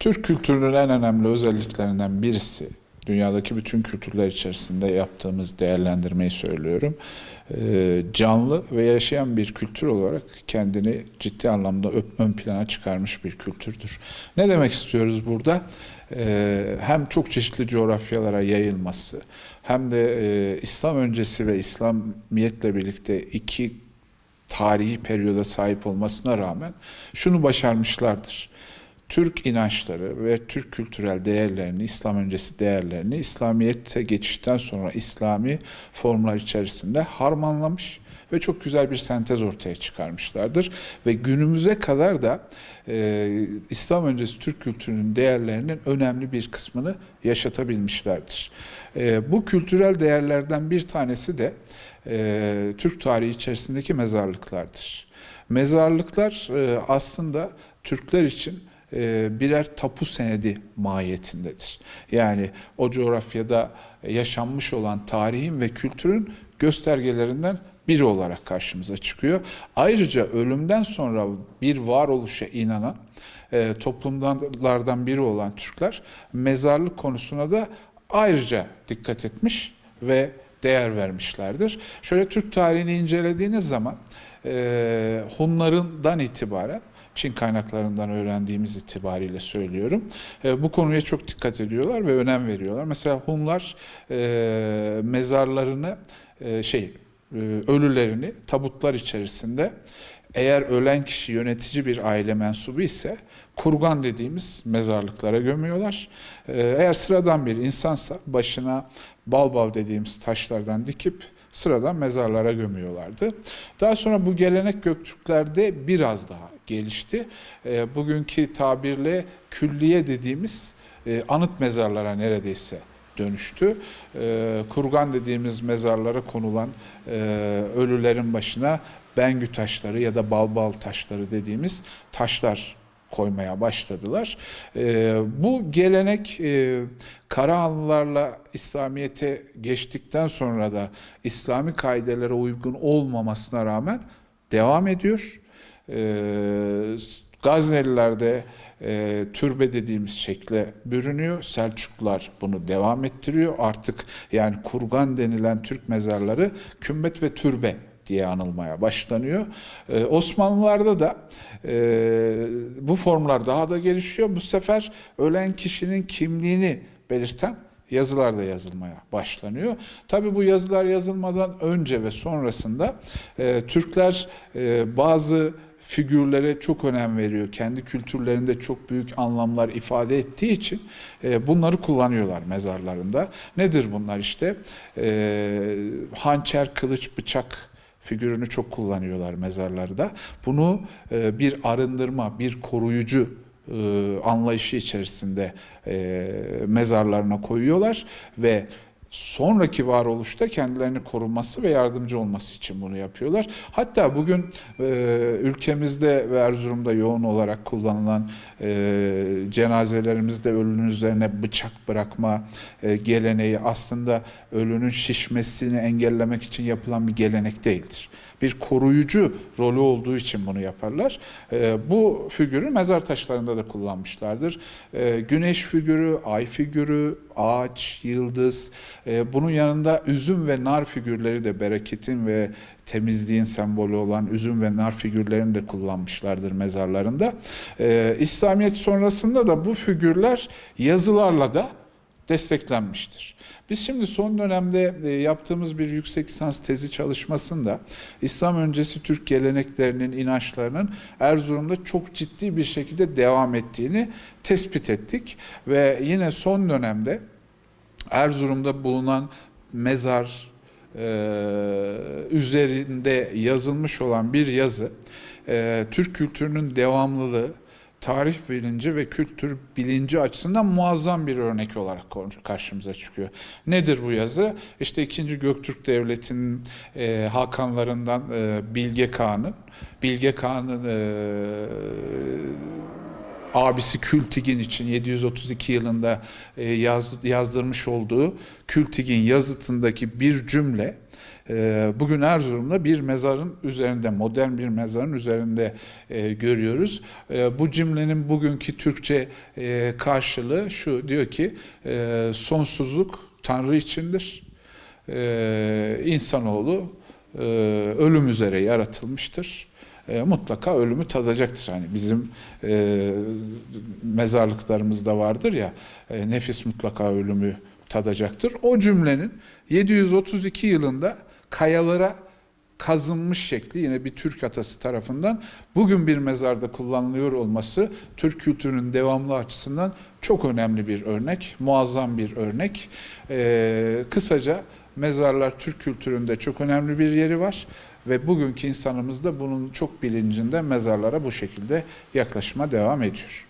Türk kültürünün en önemli özelliklerinden birisi, dünyadaki bütün kültürler içerisinde yaptığımız değerlendirmeyi söylüyorum. Ee, canlı ve yaşayan bir kültür olarak kendini ciddi anlamda ön plana çıkarmış bir kültürdür. Ne demek istiyoruz burada? Ee, hem çok çeşitli coğrafyalara yayılması, hem de e, İslam öncesi ve İslamiyetle birlikte iki tarihi periyoda sahip olmasına rağmen şunu başarmışlardır. Türk inançları ve Türk kültürel değerlerini, İslam öncesi değerlerini İslamiyet'e geçişten sonra İslami formlar içerisinde harmanlamış ve çok güzel bir sentez ortaya çıkarmışlardır. Ve günümüze kadar da e, İslam öncesi Türk kültürünün değerlerinin önemli bir kısmını yaşatabilmişlerdir. E, bu kültürel değerlerden bir tanesi de e, Türk tarihi içerisindeki mezarlıklardır. Mezarlıklar e, aslında Türkler için birer tapu senedi mahiyetindedir. Yani o coğrafyada yaşanmış olan tarihin ve kültürün göstergelerinden biri olarak karşımıza çıkıyor. Ayrıca ölümden sonra bir varoluşa inanan e, toplumlardan biri olan Türkler mezarlık konusuna da ayrıca dikkat etmiş ve değer vermişlerdir. Şöyle Türk tarihini incelediğiniz zaman e, Hunlarından itibaren Çin kaynaklarından öğrendiğimiz itibariyle söylüyorum. E, bu konuya çok dikkat ediyorlar ve önem veriyorlar. Mesela Hunlar e, mezarlarını e, şey ölülerini tabutlar içerisinde eğer ölen kişi yönetici bir aile mensubu ise kurgan dediğimiz mezarlıklara gömüyorlar. E, eğer sıradan bir insansa başına bal bal dediğimiz taşlardan dikip sıradan mezarlara gömüyorlardı. Daha sonra bu gelenek Göktürklerde biraz daha gelişti. E, bugünkü tabirle külliye dediğimiz e, anıt mezarlara neredeyse dönüştü. E, kurgan dediğimiz mezarlara konulan e, ölülerin başına bengü taşları ya da balbal taşları dediğimiz taşlar koymaya başladılar. E, bu gelenek e, Karahanlılarla İslamiyet'e geçtikten sonra da İslami kaidelere uygun olmamasına rağmen devam ediyor. E, Gaznelilerde e, türbe dediğimiz şekle bürünüyor. Selçuklular bunu devam ettiriyor. Artık yani kurgan denilen Türk mezarları kümbet ve türbe diye anılmaya başlanıyor. Ee, Osmanlılarda da e, bu formlar daha da gelişiyor. Bu sefer ölen kişinin kimliğini belirten yazılar da yazılmaya başlanıyor. Tabii bu yazılar yazılmadan önce ve sonrasında e, Türkler e, bazı figürlere çok önem veriyor. Kendi kültürlerinde çok büyük anlamlar ifade ettiği için e, bunları kullanıyorlar mezarlarında. Nedir bunlar işte? E, hançer, kılıç, bıçak figürünü çok kullanıyorlar mezarlarda. Bunu e, bir arındırma, bir koruyucu e, anlayışı içerisinde e, mezarlarına koyuyorlar ve sonraki varoluşta kendilerini korunması ve yardımcı olması için bunu yapıyorlar. Hatta bugün e, ülkemizde ve Erzurum'da yoğun olarak kullanılan e, cenazelerimizde ölünün üzerine bıçak bırakma e, geleneği aslında ölünün şişmesini engellemek için yapılan bir gelenek değildir. Bir koruyucu rolü olduğu için bunu yaparlar. E, bu figürü mezar taşlarında da kullanmışlardır. E, güneş figürü, ay figürü, ağaç, yıldız, e, bunun yanında üzüm ve nar figürleri de bereketin ve temizliğin sembolü olan üzüm ve nar figürlerini de kullanmışlardır mezarlarında. E, İslamiyet sonrasında da bu figürler yazılarla da desteklenmiştir. Biz şimdi son dönemde e, yaptığımız bir yüksek lisans tezi çalışmasında İslam öncesi Türk geleneklerinin, inançlarının Erzurum'da çok ciddi bir şekilde devam ettiğini tespit ettik. Ve yine son dönemde Erzurum'da bulunan mezar e, üzerinde yazılmış olan bir yazı e, Türk kültürünün devamlılığı, tarih bilinci ve kültür bilinci açısından muazzam bir örnek olarak karşımıza çıkıyor. Nedir bu yazı? İşte 2. Göktürk Devleti'nin e, Hakanlarından e, Bilge Kağan'ın, Bilge Kağan'ın e, abisi Kültigin için 732 yılında e, yaz, yazdırmış olduğu Kültigin yazıtındaki bir cümle e, bugün Erzurum'da bir mezarın üzerinde, modern bir mezarın üzerinde e, görüyoruz. Bu cümlenin bugünkü Türkçe karşılığı şu diyor ki sonsuzluk Tanrı içindir. İnsanoğlu ölüm üzere yaratılmıştır. E, mutlaka ölümü tadacaktır. Hani bizim e, mezarlıklarımızda vardır ya e, nefis mutlaka ölümü tadacaktır. O cümlenin 732 yılında kayalara kazınmış şekli yine bir Türk atası tarafından bugün bir mezarda kullanılıyor olması Türk kültürünün devamlı açısından çok önemli bir örnek, muazzam bir örnek. Ee, kısaca mezarlar Türk kültüründe çok önemli bir yeri var ve bugünkü insanımız da bunun çok bilincinde mezarlara bu şekilde yaklaşıma devam ediyor.